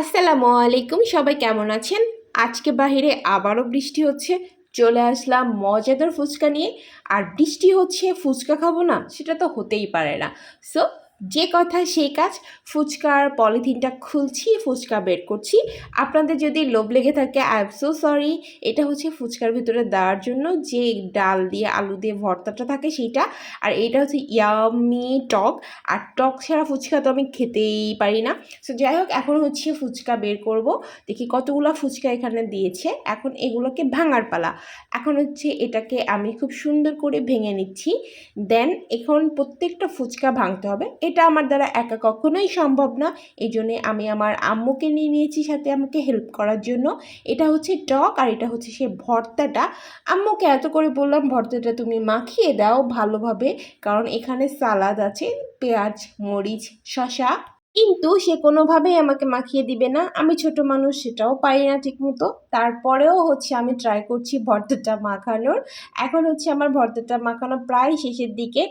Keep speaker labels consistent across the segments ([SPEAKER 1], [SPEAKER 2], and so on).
[SPEAKER 1] আসসালামু আলাইকুম, সবাই কেমন আছেন? আজকে বাহিরে আবারও বৃষ্টি হচ্ছে, চলে আসলাম মজাদার ফুচকা নিয়ে। আর বৃষ্টি হচ্ছে, ফুচকা খাব না, সেটা তো হতেই পারে না। সো যে কথা সেই কাজ, ফুচকার পলিথিনটা খুলছি, ফুচকা বের করছি। আপনাদের যদি লোভ লেগে থাকে আই এম সো সরি এটা হচ্ছে ফুচকার ভিতরে দেওয়ার জন্য যে ডাল দিয়ে আলু দিয়ে ভর্তাটা থাকে সেইটা আর এটা হচ্ছে ইয়ামি টক, আর টক ছাড়া ফুচকা তো আমি খেতেই পারি না। সো যাই হোক, এখন হচ্ছে ফুচকা বের করব। দেখি কতগুলো ফুচকা এখানে দিয়েছে। এখন এগুলোকে ভাঙার পালা। এখন হচ্ছে এটাকে আমি খুব সুন্দর করে ভেঙে নিচ্ছি। দেন এখন প্রত্যেকটা ফুচকা ভাঙতে হবে। এটা আমার দ্বারা একা কখনোই সম্ভব না। এই জন্যে আমি আমার আম্মুকে নিয়ে নিয়েছি সাথে আমাকে হেল্প করার জন্য। এটা হচ্ছে টক আর এটা হচ্ছে সে ভর্তাটা। আম্মুকে এত করে বললাম, ভর্তাটা তুমি মাখিয়ে দাও ভালোভাবে। কারণ এখানে সালাদ আছে, পেঁয়াজ, মরিচ শশা কিন্তু সে কোনোভাবেই আমাকে মাখিয়ে দিবে না। আমি ছোট মানুষ, সেটাও পারি না ঠিকমতো। তারপরেও হচ্ছে আমি ট্রাই করছি ভর্তাটা মাখানোর। এখন হচ্ছে আমার ভর্তাটা মাখানো প্রায় শেষের দিকে।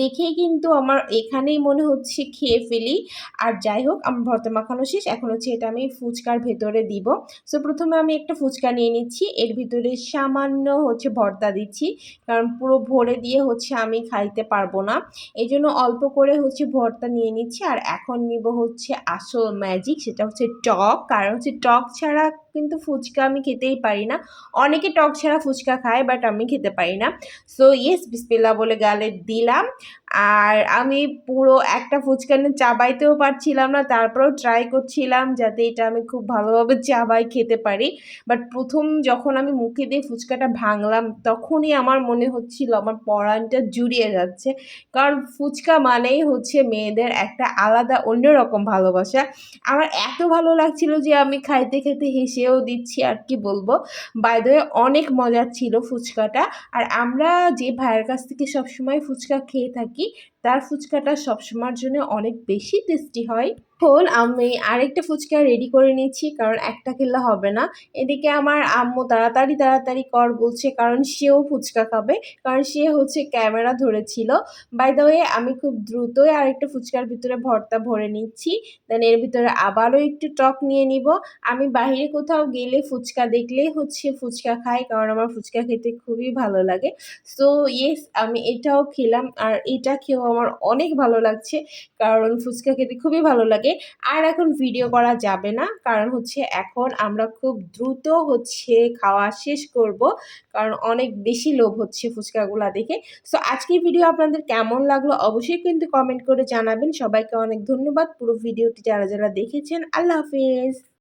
[SPEAKER 1] দেখেই কিন্তু আমার এখানেই মনে হচ্ছে খেয়ে ফেলি। আর যাই হোক, আমার ভর্তা মাখানো শেষ। এখন হচ্ছে এটা আমি ফুচকার ভেতরে দিব। সো প্রথমে আমি একটা ফুচকা নিয়ে নিচ্ছি। এর ভিতরে সামান্য হচ্ছে ভর্তা দিচ্ছি। কারণ পুরো ভরে দিয়ে হচ্ছে আমি খাইতে পারব না। এই জন্য অল্প করে হচ্ছে ভর্তা নিয়ে নিচ্ছি। আর এখন নিব হচ্ছে আসল ম্যাজিক সেটা হচ্ছে টক। কারণ হচ্ছে টক ছাড়া কিন্তু ফুচকা আমি খেতেই পারি না। অনেকে টক ছাড়া ফুচকা খায় বাট আমি খেতে পারি না। সো ইয়েস বিসপিল্লা বলে গালে দিলাম। আর আমি পুরো একটা ফুচকা নিয়ে চাবাইতেও পারছিলাম না, তারপরেও ট্রাই করছিলাম যাতে এটা আমি খুব ভালোভাবে চাবাই খেতে পারি। বাট প্রথম যখন আমি মুখে দিয়ে ফুচকাটা ভাঙলাম, তখনই আমার মনে হচ্ছিল, আমার পরাণটা জুড়িয়ে যাচ্ছে। কারণ ফুচকা মানেই হচ্ছে মেয়েদের একটা আলাদা, অন্যরকম ভালোবাসা। আমার এত ভালো লাগছিল যে আমি খাইতে খেতে হেসেও দিচ্ছি, আর কি বলব? বাইদে অনেক মজার ছিল ফুচকাটা। আর আমরা যে ভাইয়ের কাছ থেকে সবসময় ফুচকা খেয়ে থাকি তার ফুচকাটা সবসময়ের জন্য অনেক বেশি টেস্টি হয়। এখন আমি আরেকটা ফুচকা রেডি করে নিচ্ছি কারণ একটা খেলে হবে না। এদিকে আমার আম্মু তাড়াতাড়ি তাড়াতাড়ি কর বলছে, কারণ সেও ফুচকা খাবে, কারণ সে হচ্ছে ক্যামেরা ধরেছিল। বাই দ্য ওয়ে আমি খুব দ্রুতই আরেকটা ফুচকার ভিতরে ভর্তা ভরে নিচ্ছি। দেন এর ভিতরে আবারও একটু টক নিয়ে নিব। আমি বাহিরে কোথাও গেলে ফুচকা দেখলেই হচ্ছে ফুচকা খাই, কারণ আমার ফুচকা খেতে খুবই ভালো লাগে। সো ইয়েস আমি এটাও খেলাম, আর এটা খেয়েও আমার অনেক ভালো লাগছে। কারণ ফুচকা খেতে খুবই ভালো লাগে। আর এখন ভিডিও করা যাবে না। কারণ হচ্ছে এখন আমরা খুব দ্রুত হচ্ছে খাওয়া শেষ করব। কারণ অনেক বেশি লোভ হচ্ছে ফুচকাগুলা দেখে। সো আজকের ভিডিও আপনাদের কেমন লাগল অবশ্যই কিন্তু কমেন্ট করে জানাবেন। সবাইকে অনেক ধন্যবাদ পুরো ভিডিওটি যারা যারা দেখেছেন। আল্লাহ হাফিজ।